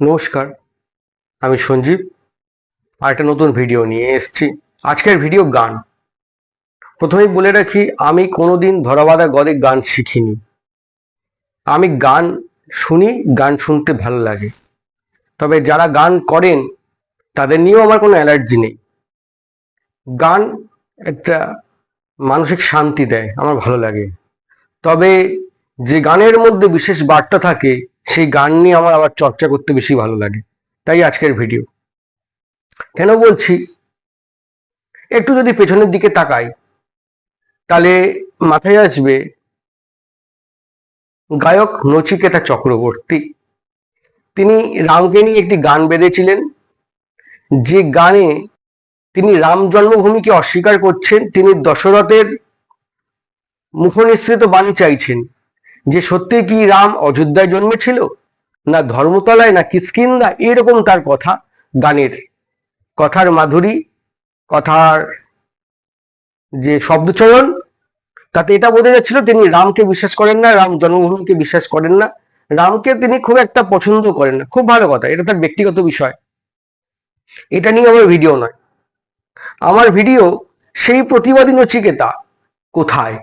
নমস্কার, আমি সঞ্জীব আর একটা নতুন ভিডিও নিয়ে এসেছি। আজকের ভিডিও গান। প্রথমেই বলে রাখি, আমি কোনোদিন ধরাবাধা গদে গান শিখিনি। আমি গান শুনি, গান শুনতে ভালো লাগে। তবে যারা গান করেন, তাদের নিয়েও আমার কোনো অ্যালার্জি নেই। গান একটা মানসিক শান্তি দেয়, আমার ভালো লাগে। তবে যে গানের মধ্যে বিশেষ বার্তা থাকে সেই গান নিয়ে আমার আবার চর্চা করতে বেশি ভালো লাগে। তাই আজকের ভিডিও। কেন বলছি? একটু যদি পেছনের দিকে তাকাই, তাহলে মাথায় আসবে, গায়ক নচিকেতা চক্রবর্তী। তিনি রামকে নিয়ে একটি গান বেঁধেছিলেন। যে গানে তিনি রাম জন্মভূমিকে অস্বীকার করছেন, তিনি দশরথের মুখনিসৃত বাণী চাইছেন। যে সত্যি কি রাম অযোধ্যায় জন্মেছিল? না ধর্মতলায়, না কিসকিন্দা এরকম তার কথা গানের। কথার মাধুরী, কথার যে শব্দচয়ন, তাতে এটা বোঝা যাচ্ছিল তিনি রামকে বিশ্বাস করেন না, রাম জন্মভূমিকে বিশ্বাস করেন না। রামকে তিনি খুব একটা পছন্দ করেন না। খুব ভালো কথা, এটা তার ব্যক্তিগত বিষয়। এটা নিয়ে আমার ভিডিও নয়। আমার ভিডিও সেই প্রতিবাদী নচিকেতা কোথায়?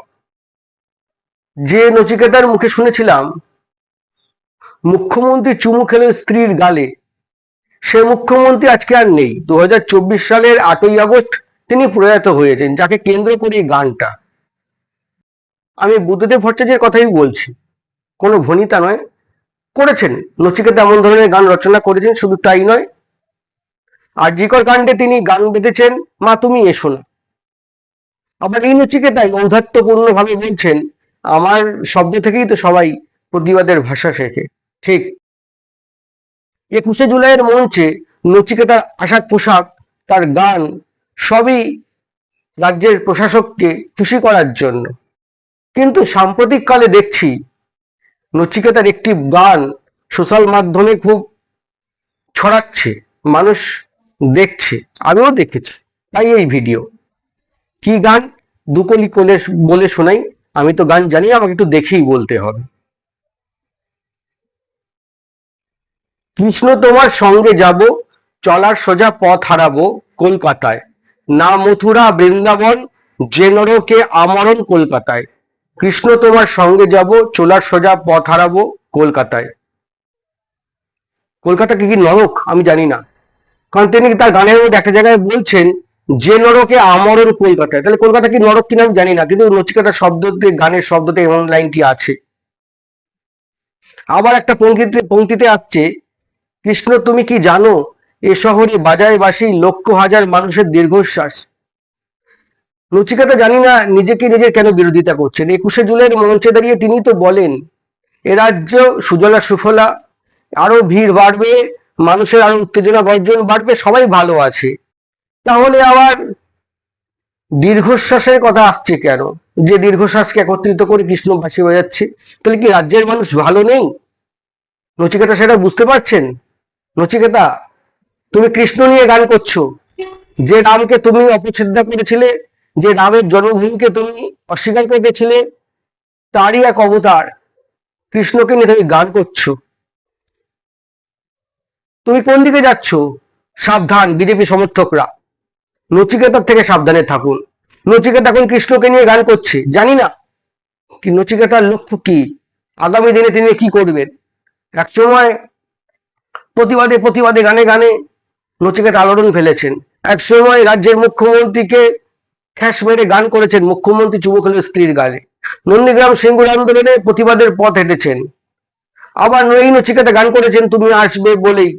যে নচিকেতার মুখে শুনেছিলাম, মুখ্যমন্ত্রী চুমু খেলেন স্ত্রীর গালে। সে মুখ্যমন্ত্রী আজকে আর নেই। দু হাজার চব্বিশ সালের আটই আগস্ট তিনি প্রয়াত হয়েছেন, যাকে কেন্দ্র করে গানটা। আমি বুদ্ধদেব ভট্টাচার্যের কথাই বলছি। কোনো ভনিতা নয়। করেছেন। নচিকেতা এমন ধরনের গান রচনা করেছেন, শুধু তাই নয়। আর জিকর কাণ্ডে তিনি গান বেঁধেছেন, মা, তুমি এসো না। আবার এই নচিকেতাই ঔদ্ধত্যপূর্ণ ভাবে বলছেন আমার শব্দ থেকেই তো সবাই প্রতিবাদের ভাষা শেখে, ঠিক। একুশে জুলাইয়ের মঞ্চে নচিকেতার আশাক পোশাক, তার গান, সবই রাজ্যের প্রশাসককে খুশি করার জন্য। কিন্তু সাম্প্রতিক কালে দেখছি, নচিকেতার একটি গান সোশ্যাল মাধ্যমে খুব ছড়াচ্ছে, মানুষ দেখছে, আমিও দেখেছি, তাই এই ভিডিও। কি গান? দুকলি কোলে বলে শোনাই। আমি তো গান জানি, আমাকে একটু দেখেই বলতে হবে। কৃষ্ণ তোমার সঙ্গে যাব, চলার সোজা পথ হারাবো কলকাতায়। না মথুরা, বৃন্দাবন, যে নরকে আমরণ কলকাতায়। কৃষ্ণ তোমার সঙ্গে যাব, চলার সোজা পথ হারাবো কলকাতায়। কলকাতা কি কি নরক? আমি জানি না। কারণ তিনি তার গানের মধ্যে একটা জায়গায় বলছেন যে নরকে আমরণ কলকাতায় তাহলে কলকাতা কি নরক কিনা আমি জানি না, কিন্তু নচিকাতা শব্দতে গানের শব্দতে এমন লাইনটি আছে। আবার একটা পঙ্ক্তিতে পঙ্ক্তিতে আসছে, কৃষ্ণ তুমি কি জানো, এ শহরে বাজায় বাসি লক্ষ হাজার মানুষের দীর্ঘশ্বাস। নচিকাতা জানি না নিজেকে নিজের কেন বিরোধিতা করছেন। একুশে জুলাইয়ের মঞ্চে দাঁড়িয়ে তিনি তো বলেন, এ রাজ্য সুজলা সুফলা, আরও ভিড় বাড়বে, মানুষের আরও উত্তেজনা গর্জন বাড়বে, সবাই ভালো আছে। তাহলে আবার দীর্ঘশ্বাসের কথা আসছে কেন? যে দীর্ঘশ্বাসকে একত্রিত করে কৃষ্ণ ভাসি হয়ে যাচ্ছে তাহলে কি রাজ্যের মানুষ ভালো নেই? নচিকেতা সেটা বুঝতে পারছেন? নচিকেতা, তুমি কৃষ্ণ নিয়ে গান করছ। যে রামকে তুমি অপচ্ছেদা করেছিলে, যে রামের জন্মভূমিকে তুমি অস্বীকার করে গেছিলে তারই এক অবতার কৃষ্ণকে নিয়ে তুমি গান করছ। তুমি কোন দিকে যাচ্ছ? সাবধান, বিজেপি সমর্থকরা। নচিকেতার থেকে সাবধানে থাকুন। নচিকেতা এখন কৃষ্ণকে নিয়ে গান করছে, জানি না। কি নচিকেতার লক্ষ্য কি? আগামী দিনে তিনি কি করবেন? এক সময় প্রতিবাদে প্রতিবাদে গানে গানে নচিকেতা আলোড়ন ফেলেছেন। এক সময় রাজ্যের মুখ্যমন্ত্রীকে খ্যাস মেরে গান করেছেন মুখ্যমন্ত্রী যুবকলের স্ত্রীর গানে নন্দীগ্রাম সিঙ্গুর আন্দোলনে প্রতিবাদের পথ হেঁটেছেন। আবার এই নচিকেতা গান করেছেন, তুমি আসবে বলেই।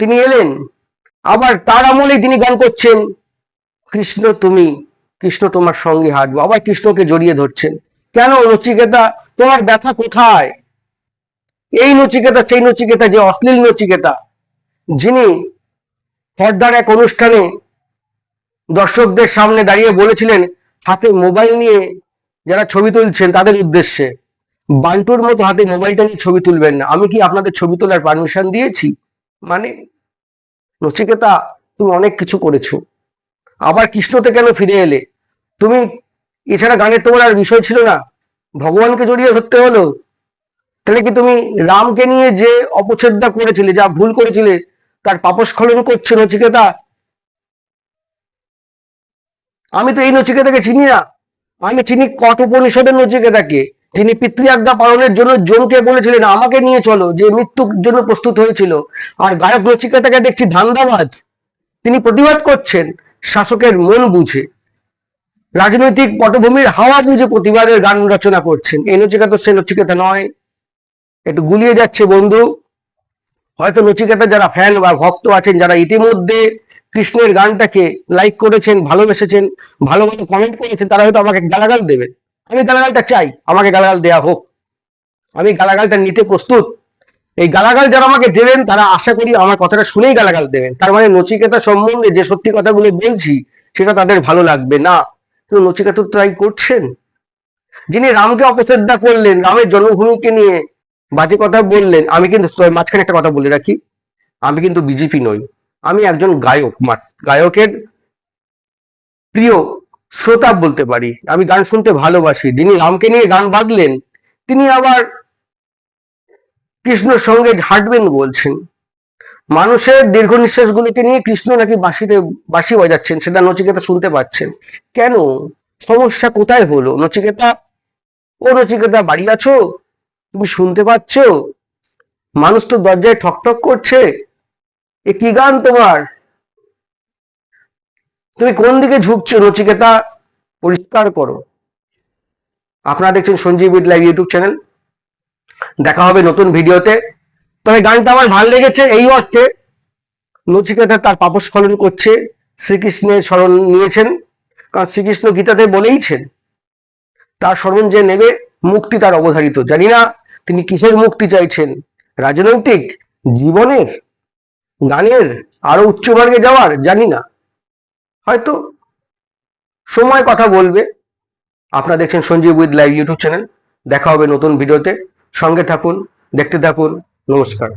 তিনি এলেন। আবার তার আমলেই তিনি গান করছেন। কৃষ্ণ তুমি, কৃষ্ণ তোমার সঙ্গে হাঁটবো। আবার কৃষ্ণকে জড়িয়ে ধরছেন। কেন নচিকেতা, তোমার ব্যথা কোথায়? এই নচিকেতা, সেই নচিকেতা যে অশ্লীল নচিকেতা, যিনি পর্দার এক অনুষ্ঠানে দর্শকদের সামনে দাঁড়িয়ে বলেছিলেন, হাতে মোবাইল নিয়ে যারা ছবি তুলছেন তাদের উদ্দেশ্যে, বান্টুর মতো হাতে মোবাইলটা নিয়ে ছবি তুলবেন না। আমি কি আপনাদের ছবি তোলার পারমিশন দিয়েছি? মানে নচিকেতা তুমি অনেক কিছু করেছ। আবার কৃষ্ণতে কেন ফিরে এলে? তুমি এছাড়া গানের তোমার আর বিষয় ছিল না। ভগবানকে জড়িয়ে ধরতে হলো। তাহলে কি তুমি রামকে নিয়ে যে অপছেদা করেছিলে, যা ভুল করেছিলে, তার পাপস্খলন করছে নচিকেতা আমি তো এই নচিকেতাকে চিনি না। আমি চিনি কঠোপনিষদের নচিকেতাকে যিনি পিতৃআজ্ঞা পালনের জন্য জমকে বলেছিলেন, আমাকে নিয়ে চলো, যে মৃত্যুর জন্য প্রস্তুত হয়েছিল। আর গায়ক নচিকেতাকে দেখছি ধান্দাবাদ তিনি প্রতিবাদ করছেন শাসকের মন বুঝে। রাজনৈতিক পটভূমির হাওয়া বুঝে প্রতিবাদের গান রচনা করছেন। এই নচিকেতা সে নচিকেতা নয়। একটু গুলিয়ে যাচ্ছে বন্ধু। হয়তো নচিকেতা যারা ফ্যান বা ভক্ত আছেন, যারা ইতিমধ্যে কৃষ্ণের গানটাকে লাইক করেছেন, ভালোবেসেছেন ভালো ভালো কমেন্ট করেছেন, তারা হয়তো আমাকে গালাগাল দেবেন। আমি গালাগালটা চাই, আমাকে গালাগাল দেয়া হোক। আমি গালাগালটা নিতে প্রস্তুত। এই গালাগাল যারা আমাকে দেবেন, তারা আশা করি আমার কথাটা শুনেই গালাগাল দেবেন। তার মানে নচিকেতা সম্বন্ধে যে সত্যি কথাগুলো বলছি, সেটা তাদের ভালো লাগবে না। কিন্তু নচিকেতা ট্রাই করছেন। যিনি রামকে অপশ্রদ্ধা করলেন, রামের জন্মভূমিকে নিয়ে বাজে কথা বললেন, আমি কিন্তু মাঝখানে একটা কথা বলে রাখি। আমি কিন্তু বিজেপি নই। আমি একজন গায়ক গায়কের প্রিয় শ্রোতা বলতে পারি। আমি গান শুনতে ভালোবাসি। যিনি রামকে নিয়ে গান বাঁধলেন, তিনি আবার কৃষ্ণর সঙ্গে হাঁটবেন বলছেন। মানুষের দীর্ঘ নিঃশ্বাসগুলোকে নিয়ে কৃষ্ণ নাকি বাঁশিতে, বাঁশি বাজাচ্ছেন, সেটা নচিকেতা শুনতে পাচ্ছেন। কেন? সমস্যা কোথায় হলো? নচিকেতা, ও নচিকেতা, বাড়ি আছো? তুমি শুনতে পাচ্ছ? মানুষ তো দরজায় ঠকঠক করছে। এ কি গান তোমার? তুমি কোন দিকে ঝুঁকছো নচিকেতা পরিষ্কার করো। আপনারা দেখছেন Sanjeev with live YouTube channel. দেখা হবে নতুন ভিডিওতে। তবে গানটা আমার ভালো লেগেছে, এই অর্থে নচিকেতা তার পাপস্খলন করছে, শ্রীকৃষ্ণের স্মরণ নিয়েছেন। কারণ শ্রীকৃষ্ণ গীতাতে বলেইছেন, তার স্মরণ যে নেবে, মুক্তি তার অবধারিত। জানি না তিনি কিসের মুক্তি চাইছেন, রাজনৈতিক, জীবনের, গানের, আরও উচ্চ মার্গে যাওয়ার, জানি না। হয়তো সময় কথা বলবে। আপনারা দেখছেন Sanjeev with live YouTube channel. দেখা হবে নতুন ভিডিওতে। সঙ্গে থাকুন, দেখতে থাকুন। নমস্কার।